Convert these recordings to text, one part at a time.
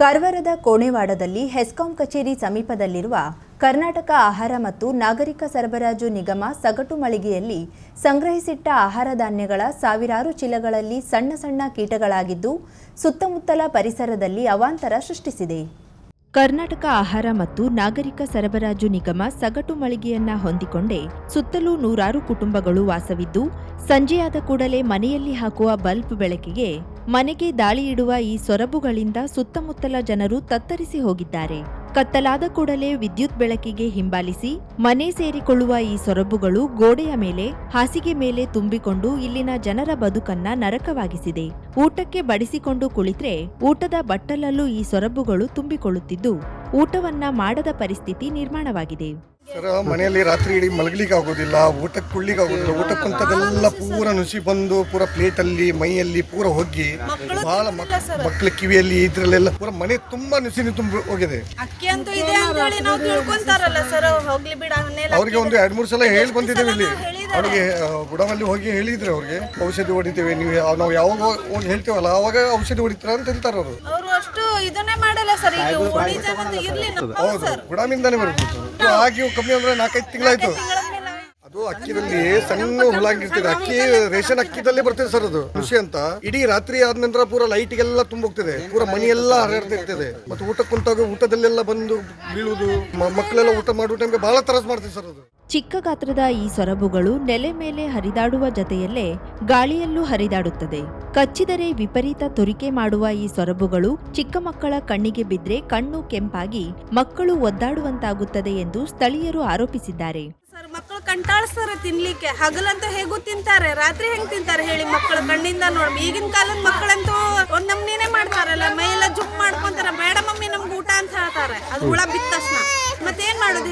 ಕಾರವಾರದ ಕೋಣೆವಾಡದಲ್ಲಿ ಹೆಸ್ಕಾಂ ಕಚೇರಿ ಸಮೀಪದಲ್ಲಿರುವ ಕರ್ನಾಟಕ ಆಹಾರ ಮತ್ತು ನಾಗರಿಕ ಸರಬರಾಜು ನಿಗಮ ಸಗಟು ಮಳಿಗೆಯಲ್ಲಿ ಸಂಗ್ರಹಿಸಿಟ್ಟ ಆಹಾರ ಧಾನ್ಯಗಳ ಸಾವಿರಾರು ಚೀಲಗಳಲ್ಲಿ ಸಣ್ಣ ಸಣ್ಣ ಕೀಟಗಳಾಗಿದ್ದು, ಸುತ್ತಮುತ್ತಲ ಪರಿಸರದಲ್ಲಿ ಅವಾಂತರ ಸೃಷ್ಟಿಸಿದೆ. ಕರ್ನಾಟಕ ಆಹಾರ ಮತ್ತು ನಾಗರಿಕ ಸರಬರಾಜು ನಿಗಮ ಸಗಟು ಮಳಿಗೆಯನ್ನ ಹೊಂದಿಕೊಂಡೇ ಸುತ್ತಲೂ ನೂರಾರು ಕುಟುಂಬಗಳು ವಾಸವಿದ್ದು, ಸಂಜೆಯಾದ ಕೂಡಲೇ ಮನೆಯಲ್ಲಿ ಹಾಕುವ ಬಲ್ಬ್ ಬೆಳಕಿಗೆ ಮನೆಗೆ ದಾಳಿಯಿಡುವ ಈ ಸೊರಬುಗಳಿಂದ ಸುತ್ತಮುತ್ತಲ ಜನರು ತತ್ತರಿಸಿ ಹೋಗಿದ್ದಾರೆ. ಕತ್ತಲಾದ ಕೂಡಲೇ ವಿದ್ಯುತ್ ಬೆಳಕಿಗೆ ಹಿಂಬಾಲಿಸಿ ಮನೆ ಸೇರಿಕೊಳ್ಳುವ ಈ ಸೊರಬುಗಳು ಗೋಡೆಯ ಮೇಲೆ, ಹಾಸಿಗೆ ಮೇಲೆ ತುಂಬಿಕೊಂಡು ಇಲ್ಲಿನ ಜನರ ಬದುಕನ್ನ ನರಕವಾಗಿಸಿದೆ. ಊಟಕ್ಕೆ ಬಡಿಸಿಕೊಂಡು ಕುಳಿತರೆ ಊಟದ ಬಟ್ಟಲಲ್ಲೂ ಈ ಸೊರಬುಗಳು ತುಂಬಿಕೊಳ್ಳುತ್ತಿದ್ದು, ಊಟವನ್ನ ಮಾಡದ ಪರಿಸ್ಥಿತಿ ನಿರ್ಮಾಣವಾಗಿದೆ. ಸರ್ ಮನೆಯಲ್ಲಿ ರಾತ್ರಿ ಇಡೀ ಮಲಗಲಿಕ್ಕೆ ಆಗೋದಿಲ್ಲ ಊಟಕ್ಕೆ ಕುಳ್ಳಿಕ್ಕೆ ಆಗೋದಿಲ್ಲ ಊಟಕ್ಕಂಥದ್ದೆಲ್ಲ ಕುಂತದೆಲ್ಲ ಪೂರ ನುಸಿ ಬಂದು ಪೂರ ಪ್ಲೇಟಲ್ಲಿ ಮೈಯಲ್ಲಿ ಪೂರ ಹೋಗಿ ಬಹಳ ಮಕ್ಕಳ ಕಿವಿಯಲ್ಲಿ ಇದ್ರಲ್ಲೆಲ್ಲ ಪೂರ ಮನೆ ತುಂಬಾ ನುಸಿ ತುಂಬ ಹೋಗಿದೆ. ಅಕ್ಕಿ ಅಂತೂ ಇದೆ ಅಂತ ಹೇಳಿ ನಾವು ತಿಳ್ಕೊಂತಾರಲ್ಲ ಸರ್ ಹೋಗ್ಲಿ ಬಿಡ ಅವನ್ನೆಲ್ಲ ಅವ್ರಿಗೆ ಒಂದು ಎರಡ್ ಮೂರು ಸಲ ಹೇಳಿ ಬಂದಿದ್ದೇವೆ ಇಲ್ಲಿ. ಅವ್ರಿಗೆ ಗುಡಮಲ್ಲಿ ಹೋಗಿ ಹೇಳಿದ್ರೆ ಅವ್ರಿಗೆ ಔಷಧಿ ಹೊಡಿತೇವೆ ನೀವು ನಾವು ಯಾವಾಗ ಒಂದು ಹೇಳ್ತೇವಲ್ಲ ಅವಾಗ ಔಷಧಿ ಹೊಡಿತಾರ ಅಂತ ಹೇಳ್ತಾರ ಅವರು. ಅವರು ಅಷ್ಟು ಇದನ್ನೇ ಮಾಡಲ್ಲ ಸರ್ ಈಗ ಹೌದು ಗುಡಾಮಿಂದಾನೇ ಬರುತ್ತೆ. ಆಗಿ ಕಮ್ಮಿ ಅಂದ್ರೆ ನಾಲ್ಕೈದು ತಿಂಗಳಾಯ್ತು. ಅದು ಅಕ್ಕಿದಲ್ಲಿ ಸಣ್ಣ ಹುಳಾಗಿರ್ತದೆ ಅಕ್ಕಿ ರೇಷನ್ ಅಕ್ಕಿದಲ್ಲೇ ಬರ್ತದೆ ಸರ್ ಅದು. ಖುಷಿ ಅಂತ. ಇಡೀ ರಾತ್ರಿ ಆದ ನಂತರ ಪೂರ ಲೈಟ್ಗೆಲ್ಲ ತುಂಬೋಗ್ತದೆ. ಪೂರ ಮನೆಯೆಲ್ಲ ಹರಡ್ತಿರ್ತದೆ. ಮತ್ತೆ ಊಟಕ್ಕೆ ಕುಂತಾಗ ಊಟದಲ್ಲೆಲ್ಲ ಬಂದು ಬೀಳುವುದು ಮಕ್ಕಳೆಲ್ಲ ಊಟ ಮಾಡುವ ಟೈಮ್ಗೆ ಬಹಳ ತರಸ್ ಮಾಡ್ತದೆ ಸರ್ ಅದು. ಚಿಕ್ಕ ಗಾತ್ರದ ಈ ಸೊರಬುಗಳು ನೆಲೆ ಮೇಲೆ ಹರಿದಾಡುವ ಜೊತೆಯಲ್ಲೇ ಗಾಳಿಯಲ್ಲೂ ಹರಿದಾಡುತ್ತದೆ. ಕಚ್ಚಿದರೆ ವಿಪರೀತ ತುರಿಕೆ ಮಾಡುವ ಈ ಸೊರಬುಗಳು ಚಿಕ್ಕ ಮಕ್ಕಳ ಕಣ್ಣಿಗೆ ಬಿದ್ರೆ ಕಣ್ಣು ಕೆಂಪಾಗಿ ಮಕ್ಕಳು ಒದ್ದಾಡುವಂತಾಗುತ್ತದೆ ಎಂದು ಸ್ಥಳೀಯರು ಆರೋಪಿಸಿದ್ದಾರೆ. ಸರ್, ಮಕ್ಕಳು ಕಂಟಾಳಿಸ್ತಾರೆ ತಿನ್ಲಿಕ್ಕೆ. ಹಗಲಂತ ಹೇಗೂ ತಿಂತಾರೆ, ರಾತ್ರಿ ಹೆಂಗ್ ತಿಂತಾರೆ ಹೇಳಿ ಮಕ್ಕಳು ಕಣ್ಣಿಂದ ನೋಡಿ. ಈಗಿನ ಕಾಲದ ಮಕ್ಕಳಂತೂ ಒಂದ್ ನಮ್ನೇನೆ ಮಾಡ್ತಾರಲ್ಲ ಮೈ ಎಲ್ಲ ಜುಪ್ ಮಾಡ್ಕೊಂತಾರ, ಬೇಡ ಮಮ್ಮಿ, ನಮ್ಗೆ ಊಟ ಅಂತ ಹೇಳ್ತಾರೆ. ಅದು ಹುಳ ಬಿತ್ತ ತಕ್ಷಣ. ಮತ್ತೇನ್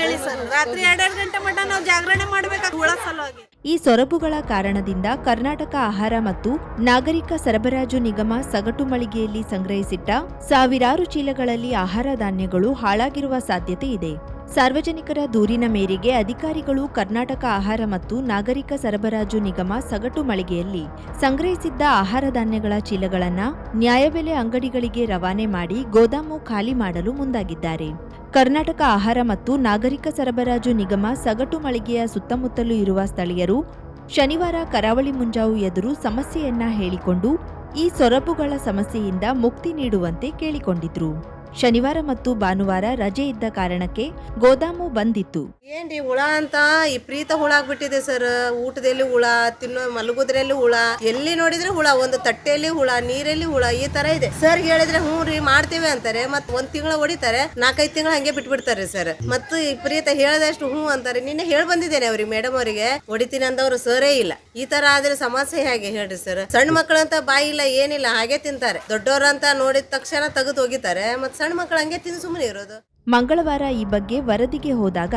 ಹೇಳಿ ಸರ್. ರಾತ್ರಿ ಎರಡೆರಡು ಗಂಟೆ ಮಟ್ಟ ಜಾಗರಣೆ ಮಾಡ್ಬೇಕು ಹುಳ ಸಲುವಾಗಿ. ಈ ಸೊರಬುಗಳ ಕಾರಣದಿಂದ ಕರ್ನಾಟಕ ಆಹಾರ ಮತ್ತು ನಾಗರಿಕ ಸರಬರಾಜು ನಿಗಮ ಸಗಟು ಮಳಿಗೆಯಲ್ಲಿ ಸಂಗ್ರಹಿಸಿಟ್ಟ ಸಾವಿರಾರು ಚೀಲಗಳಲ್ಲಿ ಆಹಾರ ಧಾನ್ಯಗಳು ಹಾಳಾಗಿರುವ ಸಾಧ್ಯತೆ ಇದೆ. ಸಾರ್ವಜನಿಕರ ದೂರಿನ ಮೇರೆಗೆ ಅಧಿಕಾರಿಗಳು ಕರ್ನಾಟಕ ಆಹಾರ ಮತ್ತು ನಾಗರಿಕ ಸರಬರಾಜು ನಿಗಮ ಸಗಟು ಮಳಿಗೆಯಲ್ಲಿ ಸಂಗ್ರಹಿಸಿದ್ದ ಆಹಾರ ಧಾನ್ಯಗಳ ಚೀಲಗಳನ್ನು ನ್ಯಾಯಬೆಲೆ ಅಂಗಡಿಗಳಿಗೆ ರವಾನೆ ಮಾಡಿ ಗೋದಾಮು ಖಾಲಿ ಮಾಡಲು ಮುಂದಾಗಿದ್ದಾರೆ. ಕರ್ನಾಟಕ ಆಹಾರ ಮತ್ತು ನಾಗರಿಕ ಸರಬರಾಜು ನಿಗಮ ಸಗಟು ಮಳಿಗೆಯ ಸುತ್ತಮುತ್ತಲೂ ಇರುವ ಸ್ಥಳೀಯರು ಶನಿವಾರ ಕರಾವಳಿ ಮುಂಜಾವು ಎದುರು ಸಮಸ್ಯೆಯನ್ನ ಹೇಳಿಕೊಂಡು ಈ ಸೊರಬುಗಳ ಸಮಸ್ಯೆಯಿಂದ ಮುಕ್ತಿ ನೀಡುವಂತೆ ಕೇಳಿಕೊಂಡಿದ್ರು. ಶನಿವಾರ ಮತ್ತು ಭಾನುವಾರ ರಜೆ ಇದ್ದ ಕಾರಣಕ್ಕೆ ಗೋದಾಮು ಬಂದಿತ್ತು. ಏನ್ರಿ ಹುಳ ಅಂತ? ಪ್ರೀತ ಹುಳ ಆಗ್ಬಿಟ್ಟಿದೆ ಸರ್. ಊಟದಲ್ಲಿ ಹುಳ, ತಿನ್ನೋ, ಮಲಗುದ್ರಲ್ಲಿ ಹುಳ, ಎಲ್ಲಿ ನೋಡಿದ್ರೆ ಹುಳ, ಒಂದು ತಟ್ಟೆಯಲ್ಲಿ ಹುಳ, ನೀರಲ್ಲಿ ಹುಳ, ಈ ತರ ಇದೆ. ಸರ್ ಹೇಳಿದ್ರೆ ಹ್ಞೂ ರೀ, ಮಾಡ್ತೇವೆ ಅಂತಾರೆ ಮತ್ ಒಂದ್ ತಿಂಗಳ ಹೊಡಿತಾರೆ, ನಾಲ್ಕೈದು ತಿಂಗಳ ಹಂಗೆ ಬಿಟ್ಬಿಡ್ತಾರೆ ಸರ್. ಮತ್ತು ಪ್ರೀತ ಹೇಳದಷ್ಟು ಹ್ಞೂ ಅಂತಾರೆ. ನಿನ್ನೆ ಹೇಳಿ ಬಂದಿದ್ದೇನೆ ಅವ್ರಿಗೆ ಮೇಡಮ್ ಅವರಿಗೆ. ಹೊಡಿತೀನಿ ಅಂದವ್ರು ಸರೇ ಇಲ್ಲ. ಈ ತರ ಆದ್ರೆ ಸಮಸ್ಯೆ ಹೇಗೆ ಹೇಳ್ರಿ ಸರ್? ಸಣ್ಣ ಮಕ್ಕಳಂತ ಬಾಯಿ ಇಲ್ಲ, ಏನಿಲ್ಲ, ಹಾಗೆ ತಿಂತಾರೆ. ದೊಡ್ಡವರಂತ ನೋಡಿದ ತಕ್ಷಣ ತೆಗೆದು ಹೋಗಿತಾರೆ ಮತ್ ಸಣ್ಣ ಮಕ್ಕಳು ಹಂಗೆ ತಿಂದು ಸುಮ್ಮನೆ ಇರೋದು. ಮಂಗಳವಾರ ಈ ಬಗ್ಗೆ ವರದಿಗೆ ಹೋದಾಗ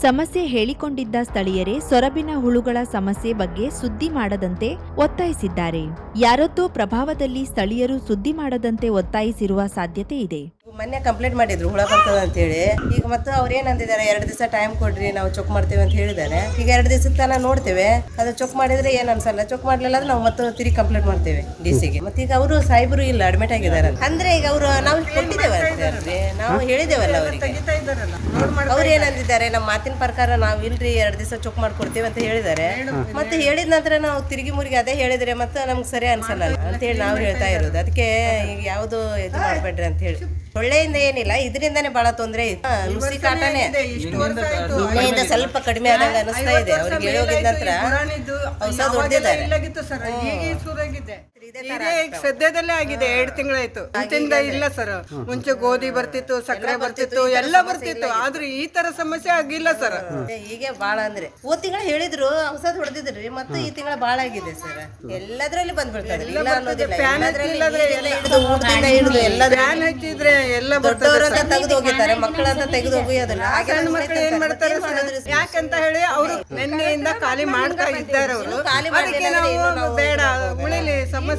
ಸಮಸ್ಯೆ ಹೇಳಿಕೊಂಡಿದ್ದ ಸ್ಥಳೀಯರೇ ಸೊರಬಿನ ಹುಳುಗಳ ಸಮಸ್ಯೆ ಬಗ್ಗೆ ಸುದ್ದಿ ಮಾಡದಂತೆ ಒತ್ತಾಯಿಸಿದ್ದಾರೆ. ಯಾರದ್ದೋ ಪ್ರಭಾವದಲ್ಲಿ ಸ್ಥಳೀಯರು ಸುದ್ದಿ ಮಾಡದಂತೆ ಒತ್ತಾಯಿಸಿರುವ ಸಾಧ್ಯತೆ ಇದೆ. ಮೊನ್ನೆ ಕಂಪ್ಲೇಂಟ್ ಮಾಡಿದ್ರು, ಹುಳ ಬರ್ತದ ಅಂತ ಹೇಳಿ ಈಗ ಮತ್ತೆ ಅವ್ರು ಏನಂದಿದ್ದಾರೆ ಎರಡು ದಿವಸ ಟೈಮ್ ಕೊಡ್ರಿ, ನಾವು ಚೊಕ್ ಮಾಡ್ತೇವೆ ಅಂತ ಹೇಳಿದ್ದಾರೆ. ಈಗ ಎರಡು ದಿವಸ ತನ ನೋಡ್ತೇವೆ. ಅದು ಚೊಕ್ ಮಾಡಿದ್ರೆ ಏನ್ ಅನ್ಸಲ್ಲ. ಚೊಕ್ ಮಾಡ್ಲಿಲ್ಲ ಅಂದ್ರೆ ನಾವು ಮತ್ತೆ ತಿರಿ ಕಂಪ್ಲೇಂಟ್ ಮಾಡ್ತೇವೆ ಡಿ ಸಿಗೆ ಮತ್ತೆ ಈಗ ಅವರು ಸಾಹೇಬರು ಇಲ್ಲ ಅಡ್ಮಿಟ್ ಆಗಿದ್ದಾರೆ. ಅಂದ್ರೆ ಈಗ ಅವರು ನಾವು. ನಾವು ಹೇಳಿದೇವಲ್ಲ ಅವರಿಗೆ. ಅವ್ರು ಏನಂದಿದ್ದಾರೆ ನಮ್ಮ ಮಾತಿನ ಪ್ರಕಾರ ನಾವು ಇಲ್ರಿ, ಎರಡು ದಿವಸ ಚೊಕ್ ಮಾಡ್ಕೊಡ್ತೇವೆ ಅಂತ ಹೇಳಿದ್ದಾರೆ. ಮತ್ತೆ ಹೇಳಿದ ನಂತರ ನಾವು ತಿರುಗಿ ಮುರುಗಿ ಅದೇ ಹೇಳಿದ್ರೆ ಮತ್ತೆ ನಮ್ಗೆ ಸರಿ ಅನ್ಸಲ್ಲ ಅಂತ ಹೇಳಿ ನಾವು ಹೇಳ್ತಾ ಇರೋದು. ಅದಕ್ಕೆ ಈಗ ಯಾವುದು ಇದು ಮಾಡ್ಬೇಡ್ರಿ ಅಂತ ಹೇಳಿ. ಸೊಳ್ಳೆಯಿಂದ ಏನಿಲ್ಲ ಇದರಿಂದನೇ ಬಹಳ ತೊಂದರೆ ಇದೆ ನುಸಿ ಕಾಟನೆ ನಿನ್ನೆಯಿಂದ ಸ್ವಲ್ಪ ಕಡಿಮೆ ಆದಾಗ ಅನಿಸ್ತಾ ಇದೆ. ಅವ್ರಿಗೆ ಹೇಳೋಗಿದ ನಂತರ ಹೊಸ ಈಗ ಇದೇ ಈಗ ಸದ್ಯದಲ್ಲೇ ಆಗಿದೆ ಎರಡು ತಿಂಗಳಾಯ್ತು. ಮುಂಚಿಂದ ಇಲ್ಲ ಸರ್. ಮುಂಚೆ ಗೋಧಿ ಬರ್ತಿತ್ತು ಸಕ್ಕರೆ ಬರ್ತಿತ್ತು ಎಲ್ಲ ಬರ್ತಿತ್ತು. ಆದ್ರೆ ಈ ತರ ಸಮಸ್ಯೆ ಆಗಿಲ್ಲ ಸರ್. ಹೀಗೆ ಬಾಳ ಅಂದ್ರೆ. ಹೋದ್ ತಿಂಗಳ ಹೇಳಿದ್ರು ಔಷಧ ಹೊಡೆದಿದ್ರಿ ಮತ್ತೆ ಈ ತಿಂಗಳ ಬಾಳ ಆಗಿದೆ ಸರ್. ಎಲ್ಲದ್ರಲ್ಲಿ ಬಂದ್ಬಿಡ್ತಾರೆ ಇಲ್ಲ ಅನ್ನೋದಿಲ್ಲ. ಎಲ್ಲದ್ರಲ್ಲಿ ನೀರಿಂದ ಹಿಡಿದು ಊಟದಿಂದ ಹಿಡಿದು ಎಲ್ಲದ್ರಲ್ಲಿ ಫ್ಯಾನ್ ಹಚ್ಚಿದ್ರೆ ಎಲ್ಲ ಬರ್ತದೆ ದೊಡ್ಡವರಂತ ತೆಗೆದು ಹೋಗಿದ್ದಾರೆ ಮಕ್ಕಳಂತ ತೆಗೆದು ಹೋಗಿಯೋದಿಲ್ಲ. ಹಾಗೆ ಸಣ್ಣ ಏನ್ ಮಾಡ್ತಾರೆ ಸರ್? ಯಾಕಂತ ಹೇಳಿ ಅವರು ನಿನ್ನೆಯಿಂದ ಖಾಲಿ ಮಾಡ್ತಾ ಇದ್ದಾರೆ ಅವರು ಖಾಲಿ ಅದಕ್ಕೆ ನಾವು ಬೇಡ ಉಳಿಲಿ ಸಮಸ್ಯೆ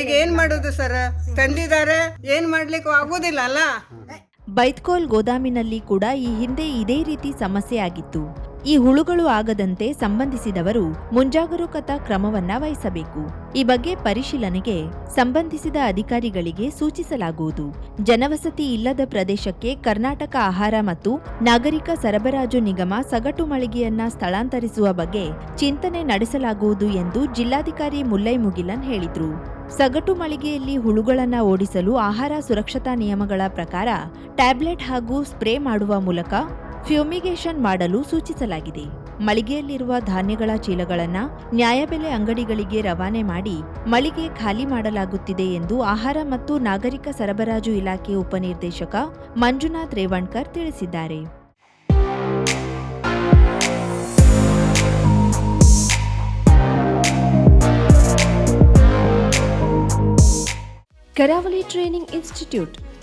ಈಗ ಏನ್ ಮಾಡೋದು ಸರ್ ತಂದಿದ್ದಾರೆ ಏನ್ ಮಾಡ್ಲಿಕ್ಕೆ ಆಗೋದಿಲ್ಲ ಅಲ್ಲ? ಬೈತ್ಕೋಲ್ ಗೋದಾಮಿನಲ್ಲಿ ಕೂಡ ಈ ಹಿಂದೆ ಇದೇ ರೀತಿ ಸಮಸ್ಯೆ ಆಗಿತ್ತು. ಈ ಹುಳುಗಳು ಆಗದಂತೆ ಸಂಬಂಧಿಸಿದವರು ಮುಂಜಾಗರೂಕತಾ ಕ್ರಮವನ್ನ ವಹಿಸಬೇಕು. ಈ ಬಗ್ಗೆ ಪರಿಶೀಲನೆಗೆ ಸಂಬಂಧಿಸಿದ ಅಧಿಕಾರಿಗಳಿಗೆ ಸೂಚಿಸಲಾಗುವುದು. ಜನವಸತಿ ಇಲ್ಲದ ಪ್ರದೇಶಕ್ಕೆ ಕರ್ನಾಟಕ ಆಹಾರ ಮತ್ತು ನಾಗರಿಕ ಸರಬರಾಜು ನಿಗಮ ಸಗಟು ಮಳಿಗೆಯನ್ನ ಸ್ಥಳಾಂತರಿಸುವ ಬಗ್ಗೆ ಚಿಂತನೆ ನಡೆಸಲಾಗುವುದು ಎಂದು ಜಿಲ್ಲಾಧಿಕಾರಿ ಮುಲ್ಲೈ ಮುಗಿಲನ್ ಹೇಳಿದರು. ಸಗಟು ಮಳಿಗೆಯಲ್ಲಿ ಹುಳುಗಳನ್ನು ಓಡಿಸಲು ಆಹಾರ ಸುರಕ್ಷತಾ ನಿಯಮಗಳ ಪ್ರಕಾರ ಟ್ಯಾಬ್ಲೆಟ್ ಹಾಗೂ ಸ್ಪ್ರೇ ಮಾಡುವ ಮೂಲಕ ಫ್ಯೂಮಿಗೇಷನ್ ಮಾಡಲು ಸೂಚಿಸಲಾಗಿದೆ. ಮಳಿಗೆಯಲ್ಲಿರುವ ಧಾನ್ಯಗಳ ಚೀಲಗಳನ್ನು ನ್ಯಾಯಬೆಲೆ ಅಂಗಡಿಗಳಿಗೆ ರವಾನೆ ಮಾಡಿ ಮಳಿಗೆ ಖಾಲಿ ಮಾಡಲಾಗುತ್ತಿದೆ ಎಂದು ಆಹಾರ ಮತ್ತು ನಾಗರಿಕ ಸರಬರಾಜು ಇಲಾಖೆ ಉಪನಿರ್ದೇಶಕ ಮಂಜುನಾಥ್ ರೇವಣ್ಕರ್ ತಿಳಿಸಿದ್ದಾರೆ. Karavali training institute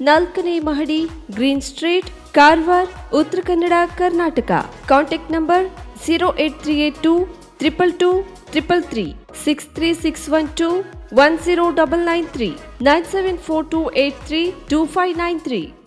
ನಾಲ್ಕನೇ ಮಹಡಿ, green street, Karwar, Uttara Kannada, Karnataka. Contact number zero eight three eight two triple two triple three six three six one two one zero double nine three nine seven four two eight three two five nine three